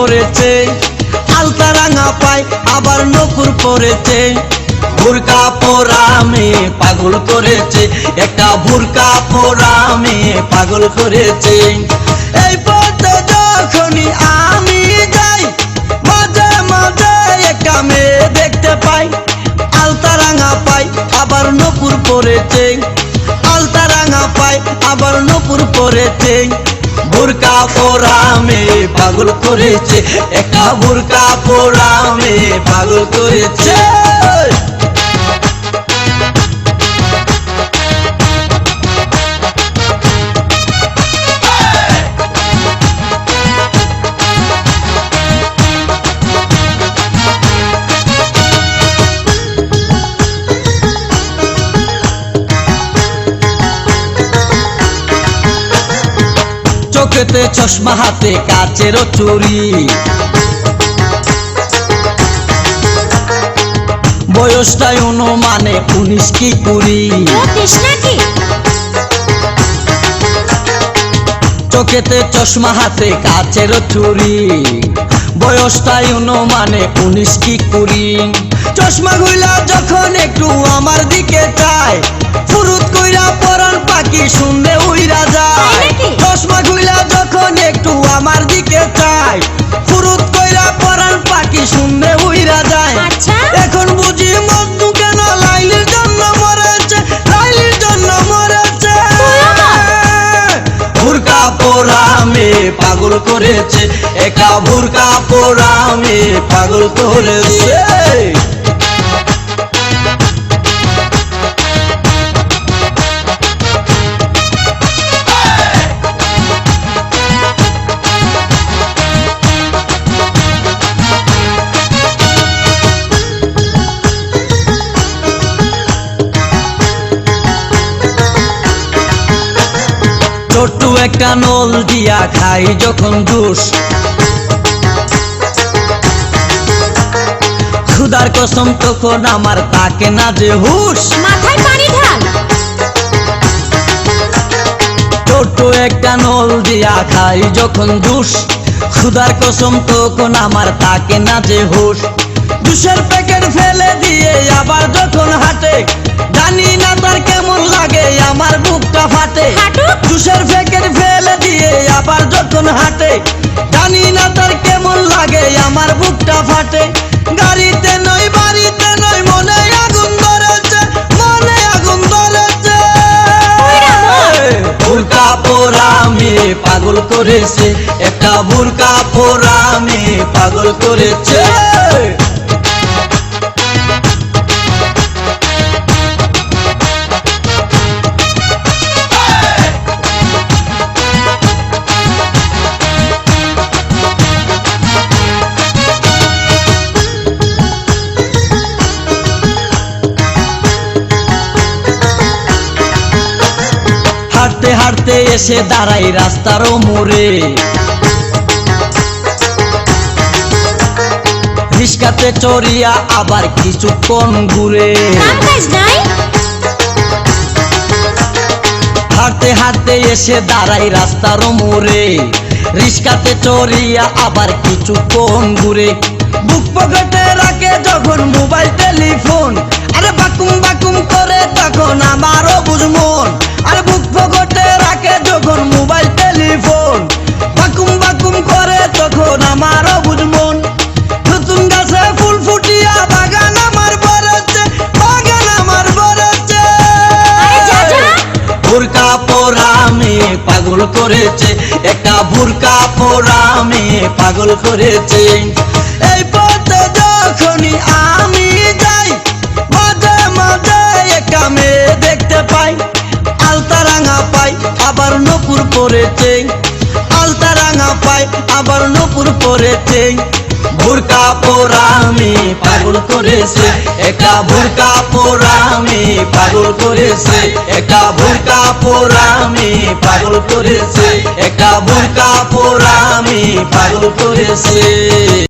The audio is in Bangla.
পরেছে আলতা রাঙা পায়, আবার নপুর পরেছে ভুরকা পোরামে পাগল করেছে, একটা ভুরকা পোরামে পাগল করেছে। এই পথে যখনই আমি যাই, মাঝে মাঝে একটা মেয়ে দেখতে পাই। আলতা রাঙা পাই আবার নপুর পরেছে আলতা রাঙা পাই আবার নপুর পরেছে বুরকা পোরামে পাগল করেছে একটা বুরকা পোরামে পাগল করেছে। চোখেতে চশমা হাতে কাচেরও চুরি বয়সটাই অনুমানে উনিশ কি কুড়ি। চোখেতে চশমা হাতে কাচের চুরি বয়সটাই অনুমানে উনিশ কি কুড়ি। চশমা গুলা যখন একটু আমার দিকে চায় ফুরুত কইরা পরান পাখি শুনলে উইরা যায়। পাগল করেছে একা ভুরকা পোড়া মেয়ে পাগল করেছে। ছোট্ট একটা নল দিয়া খাই যখন জুস ক্ষুদার কসম তখন আমার তাকে না যে হুশ। মাথায় পানি ঢাল। ছোট্ট একটা নল দিয়া খাই যখন জুস ক্ষুদার কসম তখন আমার তাকে না যে হুশ। জুসের প্যাকেট ফেলে দিয়ে আবার যখন হাঁটে জানি না তার কেমন লাগে আমার বুকটা ফাটে? জুসের প্যাকেট ফেলে দিয়ে আবার যখন হাঁটে জানি না তার কেমন লাগে আমার বুকটা ফাটে। গাড়িতে নয় বাড়িতে নয় মনে আগুন ধরেছে মনে আগুন ধরেছে। বুরকা পোরামে পাগল করেছে একটা বুরকা পোরামে পাগল করেছে। হাঁটতে হাঁটতে এসে দাঁড়াই রাস্তার মোড়ে। রিস্কাতে চড়িয়া আবার কিছুক্ষণ ঘুরে। হাঁটতে হাঁটতে এসে দাঁড়াই রাস্তার মোড়ে। রিস্কাতে চড়িয়া আবার কিছুক্ষণ ঘুরে। বুক পকেটে রাখে যখন মোবাইল টেলিফোন। আরে বাকুম বাকুম করে তখন আমারও বুঝমন। পাগল করেছে, একটা বুরকা পোরামে পাগল করেছে। এই পথে যখনই আমি যাই, মাঝে মাঝে একটা মেয়ে দেখতে পাই, আলতা রাঙা পাই, আবার নপুর পরেছে। আলতা রাঙা পাই, আবার নপুর পরেছে। ভুরকা পোরামে পাগল করেছে, একটা ভুরকা পোরামে পাগল করেছে, একটা ভুরকা পোরামে পাগল করেছে একটা ভুরকা আমি পাগল করেছে।